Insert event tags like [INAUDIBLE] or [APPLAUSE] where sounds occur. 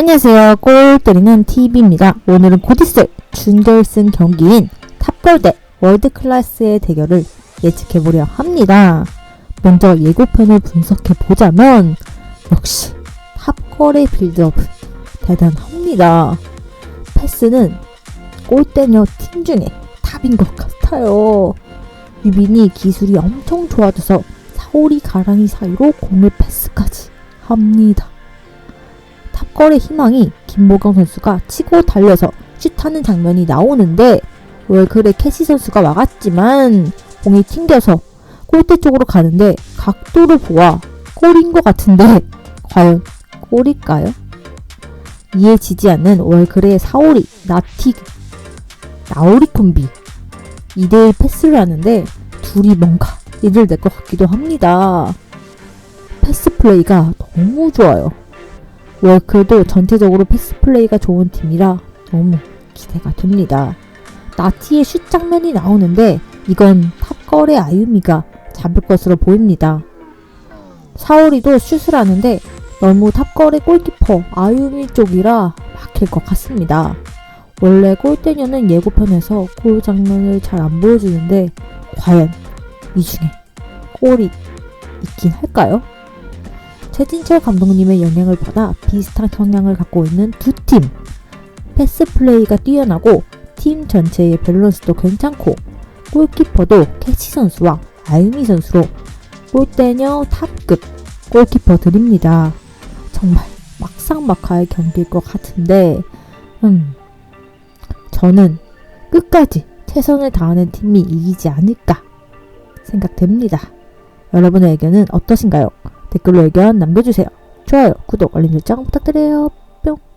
안녕하세요. 골 때리는 TV입니다. 오늘은 곧 있을 준결승 경기인 탑골 대 월드클래스의 대결을 예측해보려 합니다. 먼저 예고편을 분석해보자면 역시 탑골의 빌드업은 대단합니다. 패스는 골대녀 팀 중에 탑인 것 같아요. 유빈이 기술이 엄청 좋아져서 사오리 가랑이 사이로 공을 패스까지 합니다. 탑걸의 희망이 김보경 선수가 치고 달려서 슛하는 장면이 나오는데 왜 그래 캐시 선수가 막았지만 공이 튕겨서 골대 쪽으로 가는데 각도를 보아 골인 것 같은데 [LAUGHS] 과연 골일까요? 이해지지 않는 월그레의 사오리, 나티, 나오리 콤비 2대1 패스를 하는데 둘이 뭔가 일을 낼것 같기도 합니다. 패스 플레이가 너무 좋아요. 월클도 전체적으로 패스 플레이가 좋은 팀이라 너무 기대가 됩니다. 나티의 슛 장면이 나오는데 이건 탑걸의 아유미가 잡을 것으로 보입니다. 사오리도 슛을 하는데 너무 탑걸의 골키퍼 아유미 쪽이라 막힐 것 같습니다. 원래 골대녀는 예고편에서 골 장면을 잘 안 보여주는데 과연 이 중에 골이 있긴 할까요? 최진철 감독님의 영향을 받아 비슷한 성향을 갖고 있는 두 팀. 패스 플레이가 뛰어나고 팀 전체의 밸런스도 괜찮고 골키퍼도 캐치 선수와 알미 선수로 골대녀 탑급 골키퍼들입니다. 정말 막상막하의 경기일 것 같은데, 음, 저는 끝까지 최선을 다하는 팀이 이기지 않을까 생각됩니다. 여러분의 의견은 어떠신가요? 댓글로 의견 남겨주세요. 좋아요, 구독, 알림 설정 부탁드려요. 뿅.